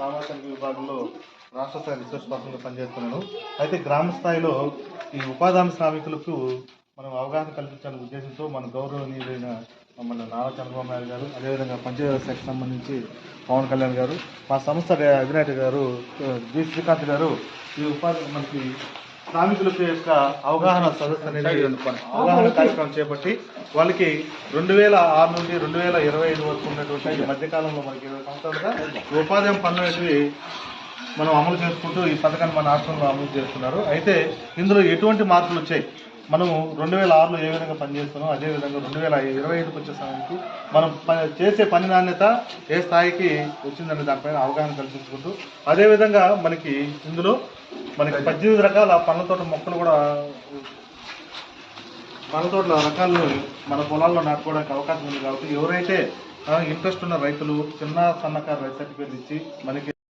సామాజిక విభాగంలో రాష్ట్ర స్థాయి రీసెర్చ్ పర్సన్గా పనిచేస్తున్నాను. అయితే గ్రామ స్థాయిలో ఈ ఉపాధి శ్రామికులకు మనం అవగాహన కల్పించాలనే ఉద్దేశంతో మన గౌరవనీయులైన మన నారా చంద్రబాబు నాయుడు గారు అదేవిధంగా పంచాయతీ శాఖకు సంబంధించి పవన్ కళ్యాణ్ గారు మా సంస్థ అధినేత గారు జి శ్రీకాంత్ గారు ఈ ఉపాధి మనకి శ్రామికులకు యొక్క అవగాహన సదస్సు అనేది అవగాహన కార్యక్రమం చేపట్టి వాళ్ళకి రెండు వేల ఆరు నుండి రెండు వేల ఇరవై ఐదు వరకు ఉన్నటువంటి ఈ మధ్యకాలంలో మనకి ఇరవై సంవత్సరాలుగా ఉపాధి హామీ పనులు అనేటివి మనం అమలు చేసుకుంటూ ఈ పథకాన్ని మన రాష్ట్రంలో అమలు చేస్తున్నారు. అయితే ఇందులో ఎటువంటి మార్పులు వచ్చాయి? మనం రెండు వేల ఆరులో ఏ విధంగా పనిచేస్తున్నాం అదే విధంగా రెండు వేల ఇరవై ఐదుకి వచ్చే సమయానికి మనం ప- చేసే పని నాణ్యత ఏ స్థాయికి వచ్చిందనే దానిపైన అవగాహన కల్పించుకుంటూ అదేవిధంగా మనకి ఇందులో మనకి పద్దెనిమిది రకాల పండ్ల తోట మొక్కలు కూడా పండ్ల తోటల రకాలు మన పొలాల్లో నాటుకోవడానికి అవకాశం ఉంది కాబట్టి ఎవరైతే ఇంట్రెస్ట్ ఉన్న రైతులు చిన్న సన్నకారు రైతు సర్టిఫికేట్ ఇచ్చి మనకి